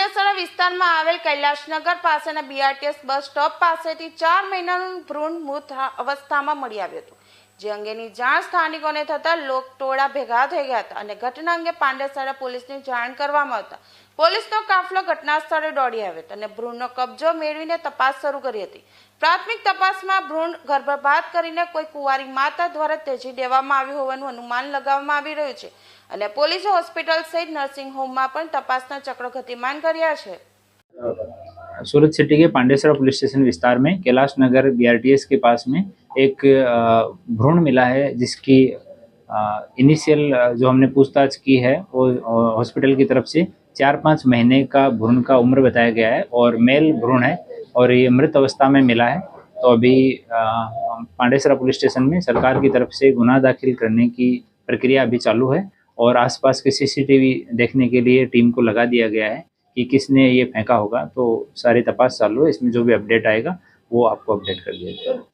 પાંડેસરા વિસ્તારમાં આવેલ કૈલાશનગર પાસેના બીઆરટીએસ બસ સ્ટોપ પાસેથી ચાર મહિનાનું ભ્રૂણ મૃત અવસ્થામાં મળી આવ્યું હતું. જે અંગેની જાણ સ્થાનિકોને થતાં લોક ટોળા ભેગા થઈ ગયા હતા અને ઘટના અંગે પાંડેસરા પોલીસને જાણ કરવામાં આવતા. પોલીસનો કાફલો ઘટના સ્થળે દોડી આવ્યો હતો અને ભ્રૂણનો કબજો મેળવીને તપાસ શરૂ કરી હતી. પ્રાથમિક તપાસમાં ભ્રૂણ ગર્ભપાત કરીને કોઈ કુંવારી માતા દ્વારા ત્યજી દેવામાં આવ્યું હોવાનું અનુમાન લગાવવામાં આવી રહ્યું છે અને પોલીસે હોસ્પિટલ સહિત નર્સિંગ હોમમાં પણ તપાસના ચક્રો ગતિમાન કર્યા છે. सूरत सिटी के पांडेसरा पुलिस स्टेशन विस्तार में कैलाश नगर बीआरटीएस के पास में एक भ्रूण मिला है, जिसकी इनिशियल जो हमने पूछताछ की है, वो हॉस्पिटल की तरफ़ से चार पाँच महीने का भ्रूण का उम्र बताया गया है और मेल भ्रूण है और ये मृत अवस्था में मिला है। तो अभी पांडेसरा पुलिस स्टेशन में सरकार की तरफ़ से गुना दाखिल करने की प्रक्रिया अभी चालू है और आसपास के सीसीटीवी देखने के लिए टीम को लगा दिया गया है। कि किसने ये फेंका होगा तो सारी तपास चालू है इसमें जो भी अपडेट आएगा वो आपको अपडेट कर दिया जाएगा